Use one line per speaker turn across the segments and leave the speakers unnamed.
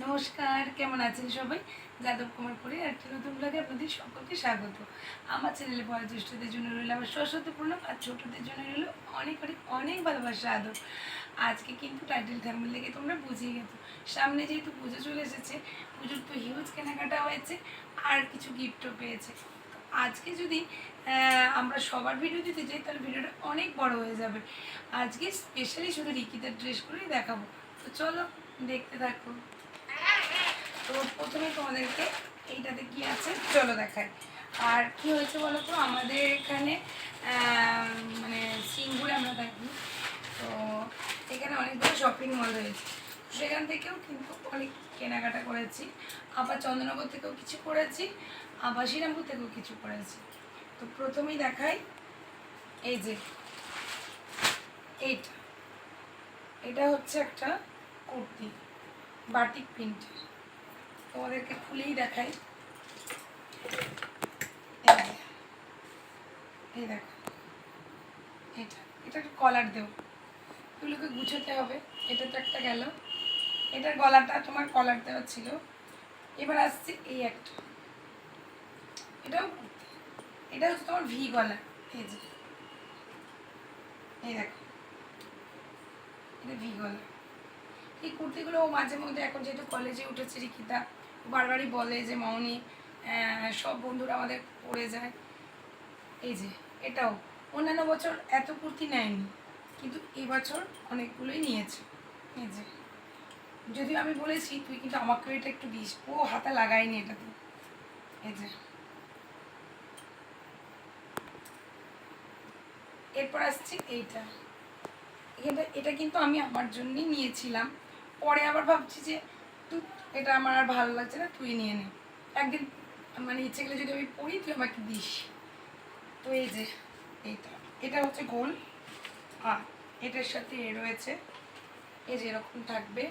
নমস্কার, কেমন আছেন সবাই? যাদব কুমার করে একটি নতুন ব্লগে আপনাদের সকলকে স্বাগত। আমার চ্যানেলে বয়োজ্যেষ্ঠদের জন্য রইল আমার সশতপূর্ণ আর ছোটদের জন্য রইল অনেক অনেক অনেক ভালোবাসা, আদর। আজকে কিন্তু টাইটেল থাম্বেল দেখে তোমরা বুঝিয়ে গেছো। সামনে যেহেতু পুজো চলে এসেছে, পুজোর তো হিউজ কেনাকাটা হয়েছে আর কিছু গিফটও পেয়েছে। আজকে যদি আমরা সবার ভিডিও দিতে যাই, তাহলে ভিডিওটা অনেক বড় হয়ে যাবে। আজকে স্পেশালি শুধু রিকিতার ড্রেসগুলোই দেখাবো। তো চলো দেখতে থাকো। তো প্রথমে তোমাদেরকে এইটাতে কি আছে চলো দেখাই। আর কি হয়েছে বলো তো আমাদের এখানে মানে সিঙ্গুরে আমরা থাকি তো এখানে অনেকগুলো শপিং মল রয়েছে। সেখান থেকেও কিন্তু অনেক কেনাকাটা করেছি। আবার চন্দ্রনগর থেকেও কিছু করেছি, আবার শ্রীরামপুর থেকেও কিছু করেছি। তো প্রথমেই দেখাই, এই যে এইটা। এটা হচ্ছে একটা কুর্তি, বাটিক প্রিন্টের। তোমাদেরকে খুলেই দেখাই। এই দেখো, এটা এটা কলার দেও। এগুলোকে গুছোতে হবে, এটা তো একটা গেল। এটার গলাটা তোমার কলার দেওয়া ছিল। এবার আসছে এই একটা। এটাও। এটা হচ্ছে তোমার ভি গলা। এই যে, এই দেখো। এটা ভি গলা। এই কুর্তিগুলো মাঝে মধ্যে এখন যেহেতু কলেজে উঠেছে রিকিতা বারবারই বলে যে মাউনি সব বন্ধুরা আমাদের পড়ে যায়। এই যে, এটাও। অন্যান্য বছর এত কুর্তি নেয়নি, কিন্তু এবছর অনেকগুলোই নিয়েছে। এই যে, যদিও আমি বলেছি, তুই কিন্তু আমাকে এটা একটু দিস। ও হাতে লাগায়নি এটাতে। এই যে। এরপর আসছে এইটা। এটা এটা কিন্তু আমি আমার জন্যই নিয়েছিলাম। পরে আবার ভাবছি যে এটা আমার আর ভালো লাগছে না, তুই নিয়ে নে। একদিন মানে ইচ্ছে গেলে যদি আমি পড়ি, তুই আমাকে দিস। তো এই যে, এইটা। এটা হচ্ছে গোল। আর এটার সাথে এ রয়েছে। এই যে এরকম থাকবে।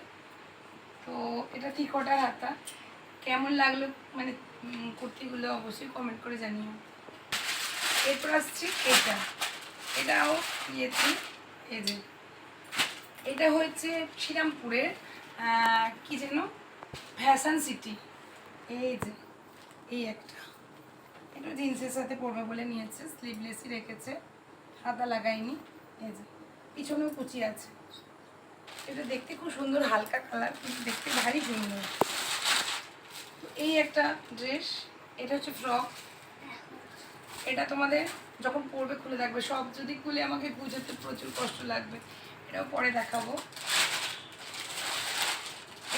তো এটা থিকোটার হাতা। কেমন লাগল মানে কুর্তিগুলো অবশ্যই কমেন্ট করে জানিও। এরপর আসছি এটা। এটাও নিয়েছি এই যে। এটা হচ্ছে শ্রীরামপুরের কি যেন? ফ্যাশন সিটি এই যে, এই একটা। এটা জিন্সের সাথে পরবে বলে নিয়েছে স্লিভলেসই রেখেছে হাতা লাগাইনি এই যে, পিছনেও কুচি আছে। এটা দেখতে খুব সুন্দর, হালকা কালার কিন্তু দেখতে ভারী সুন্দর। এই একটা ড্রেস এটা হচ্ছে ফ্রক এটা তোমাদের যখন পরবে খুলে থাকবে সব যদি খুলে আমাকে বুঝাতে প্রচুর কষ্ট লাগবে। এটাও পরে দেখাবো।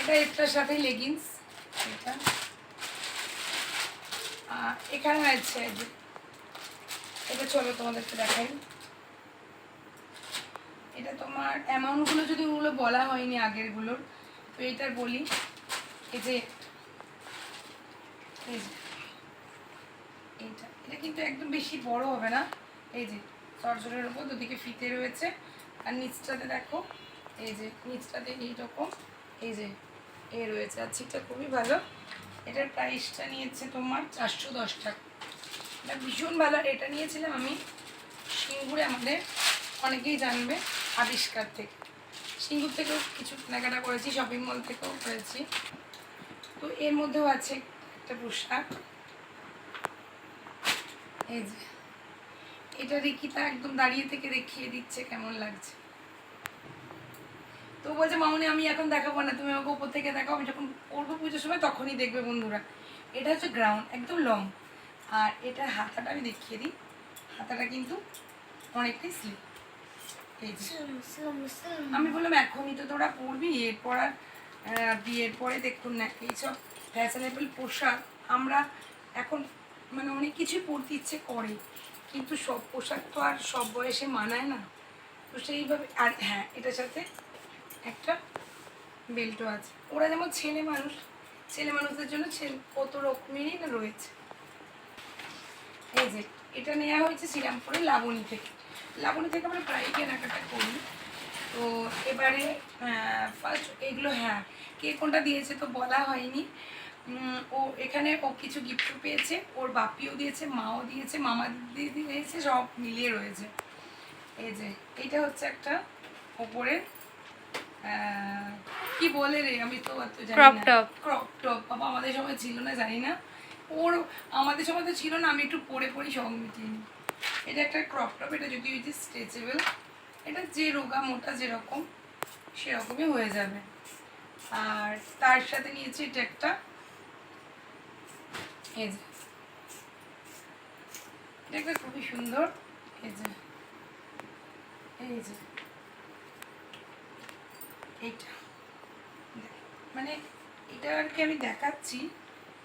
এটা এটার সাথে লেগিংস এটা। এখানে আছে এটা চলো তোমাদেরকে দেখাই। এটা তোমার অ্যামাউন্টগুলো যদি ওগুলো বলা হয়নি আগেরগুলোর, তো এটার বলি। এই যে এই যে, এইটা। এটা কিন্তু একদম বেশি বড় হবে না। এই যে সরসরের উপর দুদিকে ফিতে রয়েছে। আর নিচটাতে দেখো, এই যে, নিচটাতে এইরকম, এই যে এ রয়েছে, আর ছিটটা খুবই ভালো। এটার প্রাইসটা নিয়েছে তোমার চারশো দশ টাকা। এটা ভীষণ ভালো, আর এটা নিয়েছিলাম আমি সিঙ্গুরে আমাদের অনেকেই জানবে আবিষ্কার থেকে। সিঙ্গুর থেকেও কিছু কেনাকাটা করেছি শপিং মল থেকেও করেছি। তো এর মধ্যেও আছে একটা পোশাক। এই যে, এটা রিকিতা একদম দাঁড়িয়ে থেকে দেখিয়ে দিচ্ছে কেমন লাগছে। তো বলছে মামনি আমি এখন দেখাবো না তুমি আমাকে উপর থেকে দেখাও। আমি যখন পড়ব পুজোর সময় তখনই দেখবে বন্ধুরা। এটা হচ্ছে গ্রাউন্ড একদম লং আর এটার হাতাটা আমি দেখিয়ে দিই। হাতাটা কিন্তু অনেকটাই স্লিপ আমি বললাম এখনই তো তোরা পড়বি এরপর আর বিয়ের পরে দেখুন না এইসব ফ্যাশনেবল পোশাক আমরা এখন মানে অনেক কিছুই পরতে ইচ্ছে করে। কিন্তু সব পোশাক তো আর সব বয়সে মানায় না। তো সেইভাবে আর হ্যাঁ এটার সাথে একটা বেল্টও আছে। ওরা যেমন ছেলে মানুষ, ছেলে মানুষদের জন্য ছেলে কত রকমেরই না রয়েছে। এই যে, এটা নেওয়া হয়েছে শ্রীরামপুরে লাবণী থেকে। লাবণী থেকে আমরা প্রায় কেনাকাটা করি। তো এবারে ফার্স্ট এগুলো হ্যাঁ কে কোনটা দিয়েছে তো বলা হয়নি। ও এখানে ও কিছু গিফট পেয়েছে, ওর বাপিও দিয়েছে, মাও দিয়েছে মামা দিদি দিয়েছে, সব মিলিয়ে রয়েছে। এই যে এইটা হচ্ছে একটা ওপরের কি বলে রে? আমি তো অত জানি ক্রপ টপ বাবা আমাদের সময় ছিল না জানি না। ওর আমাদের সময় তো ছিল না আমি একটু পরে পরে সব মিটিয়ে নিই। এটা একটা ক্রপ টপ এটা যদি ওই যে স্ট্রেচেবল এটা যে রোগা মোটা যেরকম সেরকমই হয়ে যাবে। আর তার সাথে নিয়েছি এটা একটা এই যে। এটা একটা খুবই সুন্দর এই যে। এই যে। দেখ, মানে এটা আর কি আমি দেখাচ্ছি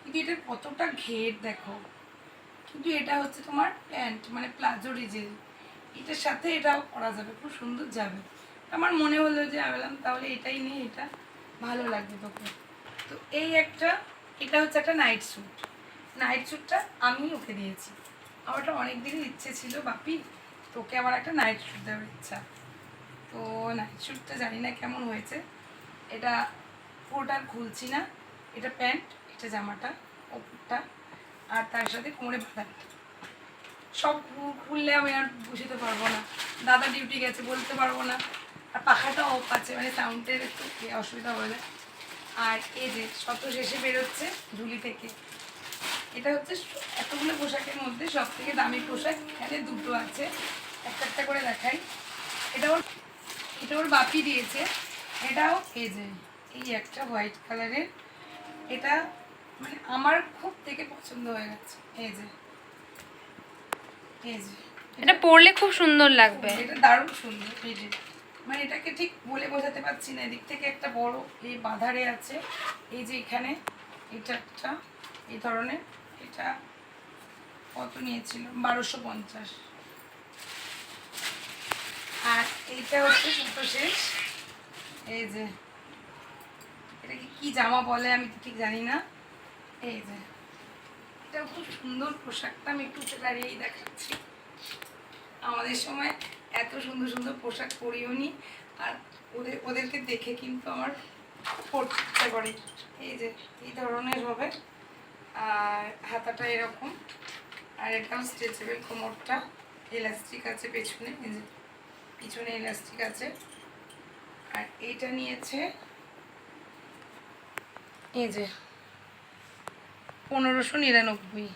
কিন্তু এটার কতটা ঘের দেখো। কিন্তু এটা হচ্ছে তোমার প্যান্ট মানে প্লাজো রিজেল। এটার সাথে এটাও করা যাবে খুব সুন্দর যাবে। আমার মনে হলো যে বললাম তাহলে এটাই নিয়ে এটা ভালো লাগবে তোকে। তো এই একটা এটা হচ্ছে একটা নাইট স্যুট নাইট স্যুটটা আমি ওকে দিয়েছি। আমার একটা অনেক দিনের ইচ্ছে ছিল বাপি তোকে আমার একটা নাইট স্যুট দেওয়ার ইচ্ছা। তো নাইট স্যুটটা জানি না কেমন হয়েছে। এটা পুরোটা খুলছি না। এটা প্যান্ট, এটা জামাটা, ওপরটা, আর তার সাথে কোমরে বাঁধাটা সব খুললে আমি আর বুঝতে পারব না। দাদা ডিউটি গেছে বলতে পারব না। আর পাখাটা অফ আছে মানে সাউন্ডের একটু অসুবিধা হয়ে যায় আর এই যে শত শেষে বেরোচ্ছে ঝুলি থেকে। এটা হচ্ছে এতগুলো পোশাকের মধ্যে সব থেকে দামি পোশাক এখানে দুটো আছে। একটা একটা করে দেখাই। এটা এটা ওর বাপি দিয়েছে। এটাও এই যে এই একটা হোয়াইট কালারের এটা মানে আমার খুব থেকে পছন্দ হয়ে গেছে। এই যে এই যে।
এটা পরলে খুব সুন্দর লাগবে।
এটা দারুণ সুন্দর এই যে। মানে এটাকে ঠিক বলে বোঝাতে পারছি না এদিক থেকে একটা বড় এই বাঁধারে আছে। এই যে এখানে এটা একটা এই ধরনের এটা কত নিয়েছিল? বারোশো পঞ্চাশ। এইটা হচ্ছে ছোটো শেষ। এই যে এটা কি জামা বলে আমি ঠিক জানি না। এই যে এটা খুব সুন্দর পোশাকটা, আমি একটু দাঁড়িয়েই দেখাচ্ছি। আমাদের সময় এত সুন্দর সুন্দর পোশাক পরিও নি, আর ওদের, ওদেরকে দেখে কিন্তু আমার পড়তে করে এই যে, এই ধরনের হবে। আর হাতাটা এরকম। আর এটাও স্ট্রেচেবল কোমরটা এলাস্টিক আছে পেছনে, এই যে। পিছনে এলাস্টিক আছে। আর এইটা নিয়েছে এই যে পনেরোশো নিরানব্বই।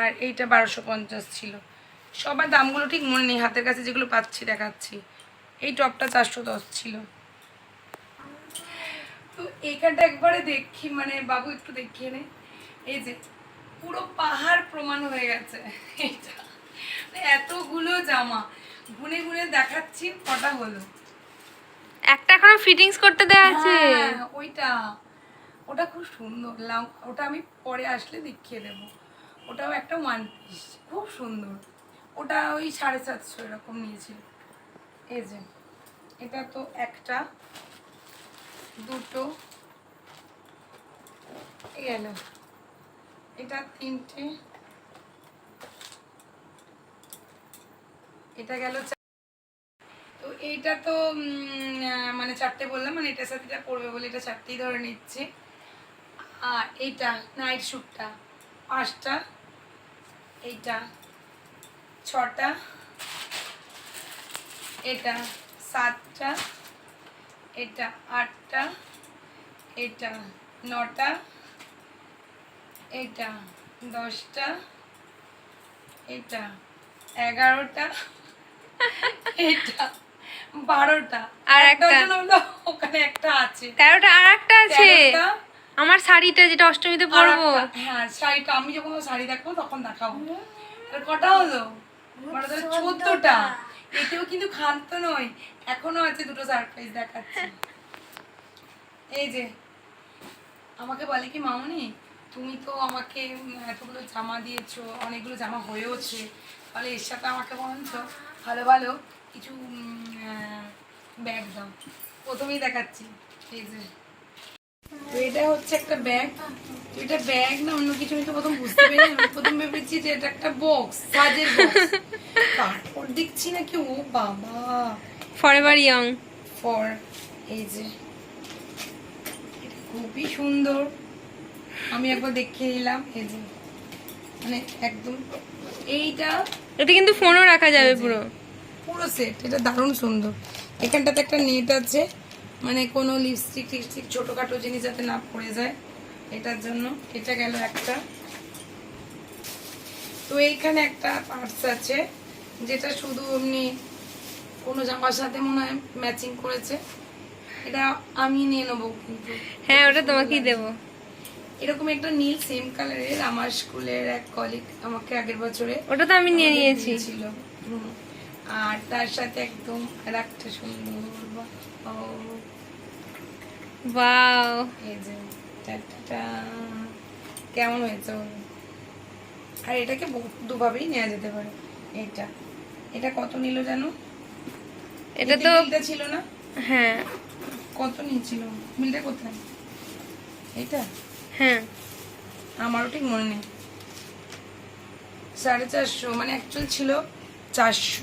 আর এইটা বারোশো পঞ্চাশ ছিল। সবার দামগুলো ঠিক মনে নেই, হাতের কাছে যেগুলো পাচ্ছি দেখাচ্ছি। এই টপটা চারশো দশ ছিল। তো এইখানটা একবারে দেখি মানে বাবু একটু দেখিয়ে নে। এই যে পুরো পাহাড় প্রমাণ হয়ে গেছে। এটা মানে এতগুলো জামা। গুনে গুনে দেখাচ্ছি কটা হলো?
একটা এখনও ফিটিংস করতে আছে
হ্যাঁ, ওইটা। ওটা খুব সুন্দর। লাম- ওটা আমি পরে আসলে দেখিয়ে দেবো। ওটাও একটা ওয়ান পিস খুব সুন্দর। ওটা ওই সাড়ে সাতশো এরকম নিয়েছিল এই যে এটা তো একটা দুটো গেল এটা তিনটে এটা গেল তো এইটা তো মানে চারটে বললাম মানে এটার সাথে এটা পড়বে বলে এটা চারটেই ধরে নিচ্ছি। আর এইটা নাইট শ্যুটটা পাঁচটা, এইটা, ছটা, এটা, সাতটা, এটা, আটটা, এটা, নটা, এটা, দশটা, এটা, এগারোটা এটা বারোটা।
আর
একটা। হলো ওখানে একটা আছে।
তেরোটা আর একটা আছে। আমার শাড়িটা যেটা অষ্টমীতে পরবো।
হ্যাঁ শাড়িটা আমি যখন শাড়ি দেখব তখন দেখাবো। আর কটা হলো? মানে চোদ্দটা। এতেও কিন্তু খান্ত নয়। এখনও আছে দুটো সারপ্রাইজ দেখাচ্ছি। এই যে আমাকে বলে কি মামনি তুমি তো আমাকে এতগুলো জামা দিয়েছ অনেকগুলো জামা হয়েওছে। তাহলে এর সাথে আমাকে বলছ ভালো ভালো। কিছু ব্যাগ দাও। প্রথমেই দেখাচ্ছি। এই যে। তো এটা হচ্ছে একটা ব্যাগ এটা ব্যাগ না অন্য কিছু আমি তো প্রথম বুঝতে পারিনি প্রথম ভেবেছি যে এটা একটা বক্স সাজের বক্স তারপর দেখছি নাকি ও বাবা।
ফরএভার ইয়ং
ফর এই যে। খুবই সুন্দর। আমি একবার দেখিয়ে নিলাম এই যে। মানে একদম এইটা
এটা কিন্তু ফোনও রাখা যাবে পুরো।
পুরো সেট এটা দারুণ সুন্দর। এখানটাতে একটা নেট আছে মানে কোনো লিপস্টিক টিপস্টিক ছোটোখাটো জিনিস যাতে না পড়ে যায় এটার জন্য। এটা গেল একটা। তো এইখানে একটা পার্স আছে যেটা শুধু এমনি কোনো জামার সাথে মনে হয় ম্যাচিং করেছে। এটা আমি নিয়ে নেব কিন্তু।
হ্যাঁ ওটা তোমাকেই দেবো।
এরকম একটা নীল সেম কালারের আমার স্কুলের এক কলিগ আমাকে আগের বছরে
ওটা তো আমি নিয়ে নিয়েছি।
ছিল। আর তার সাথে একদম আর একটা সুন্দর
বাও
এই যে। কেমন হয়েছে? আর এটাকে দুভাবেই নেওয়া যেতে পারে। এটা এটা কত নিল জানো?
এটা তো
বিলটা ছিল না?
হ্যাঁ।
কত নিয়েছিল? বিলটা কোথায়? এটা
হ্যাঁ।
আমারও ঠিক মনে নেই। সাড়ে চারশো মানে অ্যাকচুয়াল ছিল চারশো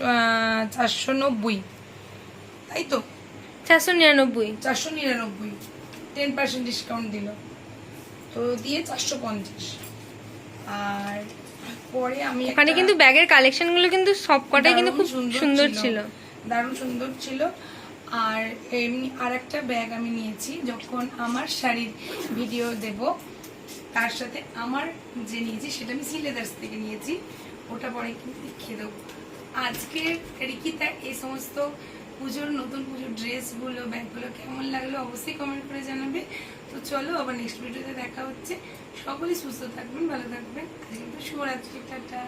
চারশো নব্বই। তাই তো?
চারশো নিরানব্বই।
চারশো নিরানব্বই। টেন পার্সেন্ট ডিসকাউন্ট দিল। তো দিয়ে চারশো পঞ্চাশ। আর পরে আমি
ওখানে কিন্তু ব্যাগের কালেকশনগুলো কিন্তু সবকটাই কিন্তু খুব সুন্দর ছিল।
দারুণ সুন্দর ছিল। আর এমনি আর একটা ব্যাগ আমি নিয়েছি যখন আমার শাড়ির ভিডিও দেব, তার সাথে আমার যে নিয়েছি সেটা আমি সিলেদার্স থেকে নিয়েছি, ওটা পরে কিন্তু দেখিয়ে দেবো। আজকের রিকিতার এই সমস্ত পুজোর, নতুন পুজোর ড্রেসগুলো, ব্যাগগুলো কেমন লাগল অবশ্যই কমেন্ট করে জানাবে। তো চলো আবার নেক্সট ভিডিওতে দেখা হচ্ছে। সকলেই সুস্থ থাকবেন, ভালো থাকবেন। আজকে শুভরাত্রি, টাটা।